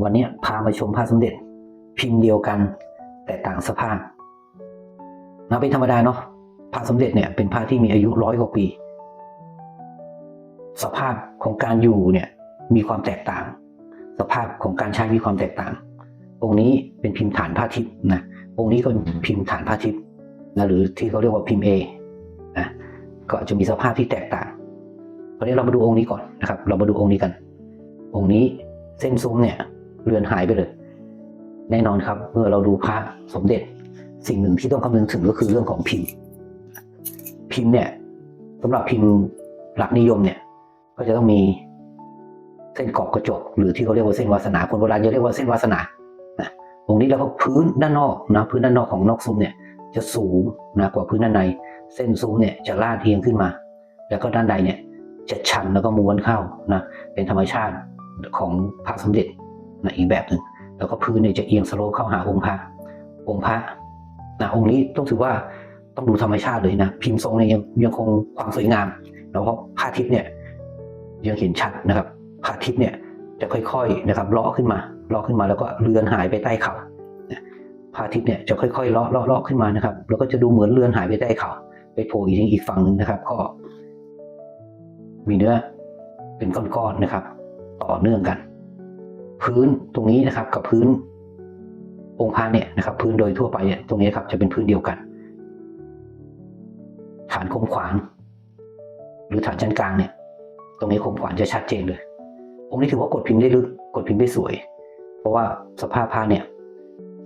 วันนี้พามาชมพระสมเด็จพิมพ์เดียวกัน แต่ต่างสภาพนะเป็นธรรมดาเนาะพระสมเด็จเนี่ยเป็นพระที่มีอายุร้อยกว่าปี สภาพของการอยู่เนี่ยมีความแตกต่าง สภาพของการใช้มีความแตกต่าง องค์นี้เป็นพิมพ์ฐานผ้าทิพย์นะองค์นี้ก็พิมพ์ฐานผ้าทิพย์นะหรือที่เขาเรียกว่าพิมพ์เอนะก็จะมีสภาพที่แตกต่างคราวนี้เรามาดูองค์นี้ก่อนนะครับ เรามาดูองค์นี้กัน องค์นี้เส้นซุ้มเนี่ย เลือนหายไปเลย แน่นอนครับ เมื่อเราดูพระสมเด็จ สิ่งหนึ่งที่ต้องคำนึงถึงก็คือเรื่องของพิมพ์ พิมพ์เนี่ยสำหรับพิมพ์หลักนิยมเนี่ย ก็จะต้องมีเส้นกรอบกระจก หรือที่เขาเรียกว่าเส้นวาสนาคนโบราณจะเรียกว่าเส้นวาสนานะตรงนี้แล้วก็พื้นด้านนอกนะพื้นด้านนอกของนอกซุ้มเนี่ยจะสูงนะกว่าพื้นด้านใน เส้นซุ้มเนี่ยจะลาดเอียงขึ้นมา แล้วก็ด้านในเนี่ยจะชันแล้วก็ม้วนเข้านะเป็นธรรมชาติของพระสมเด็จ นะอีกแบบหนึ่งแล้วก็พื้นเนี่ยจะเอียงสโลปเข้าหาองค์พระองค์พระนะองค์นี้ต้องถือว่าต้องดูธรรมชาติเลยนะพิมพ์ทรงเนี่ยยังยังคงความสวยงามแล้วเพราะพระอาทิตย์เนี่ยยังเห็นชัดนะครับพระอาทิตย์เนี่ยจะค่อยๆนะครับเลาะขึ้นมาเลาะขึ้นมาแล้วก็เลือนหายไปใต้เขาพระอาทิตย์เนี่ยจะค่อยๆเลาะเลาะเลาะขึ้นมานะครับ แล้วก็จะดูเหมือนเลือนหายไปใต้เขา ไปโผล่อีกทีอีกฝั่งหนึ่งนะครับ ก็ มีเนื้อเป็นก้อนๆนะครับ ต่อเนื่องกัน พื้นตรงนี้นะครับกับพื้นองค์พระเนี่ยนะครับ พื้นโดยทั่วไปเนี่ยตรงนี้ครับจะเป็นพื้นเดียวกัน ฐานคมขวานหรือฐานชั้นกลางเนี่ย ตรงนี้คมขวานจะชัดเจนเลย องค์นี้ถือว่ากดพิมพ์ได้ลึกกดพิมพ์ได้สวย เพราะว่าสภาพผ้าเนี่ย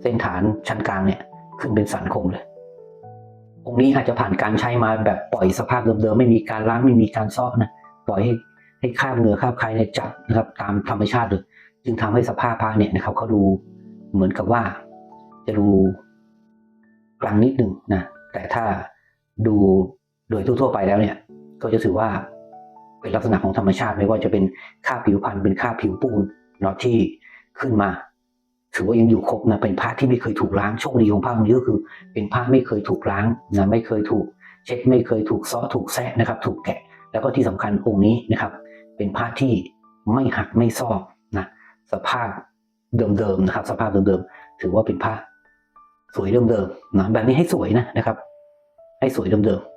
เส้นฐานชั้นกลางเนี่ย ขึ้นเป็นสันคมเลย องค์นี้อาจจะผ่านการใช้มาแบบปล่อยสภาพเดิมๆไม่มีการล้างไม่มีการซ้อนะปล่อยให้ให้คาบเหงื่อคาบใครเนี่ยจับนะครับ ตามธรรมชาติเลย จึงทำให้สภาพผ้าเนี่ยนะครับเขาดูเหมือนกับว่าจะดูกลางนิดหนึ่งนะแต่ถ้าดูโดยทั่วๆไปแล้วเนี่ย ก็จะถือว่าเป็นลักษณะของธรรมชาติไม่ว่าจะเป็นค่าผิวพันธุ์เป็นค่าผิวปูนเนาะที่ขึ้นมา ถือว่ายังอยู่ครบนะเป็นผ้าที่ไม่เคยถูกล้างโชคดีของผ้ามันนี้ก็คือ เป็นผ้าไม่เคยถูกล้างนะไม่เคยถูกเช็ดไม่เคยถูกซ้อถูกแซะนะครับ ถูกแกะ แล้วก็ที่สำคัญองค์นี้นะครับ เป็นผ้าที่ไม่หักไม่ซอก สภาพเดิมๆนะครับ สภาพเดิมๆถือว่าเป็นผ้าสวยเดิมๆนะแบบนี้ให้สวยนะนะครับ ให้สวยเดิมๆ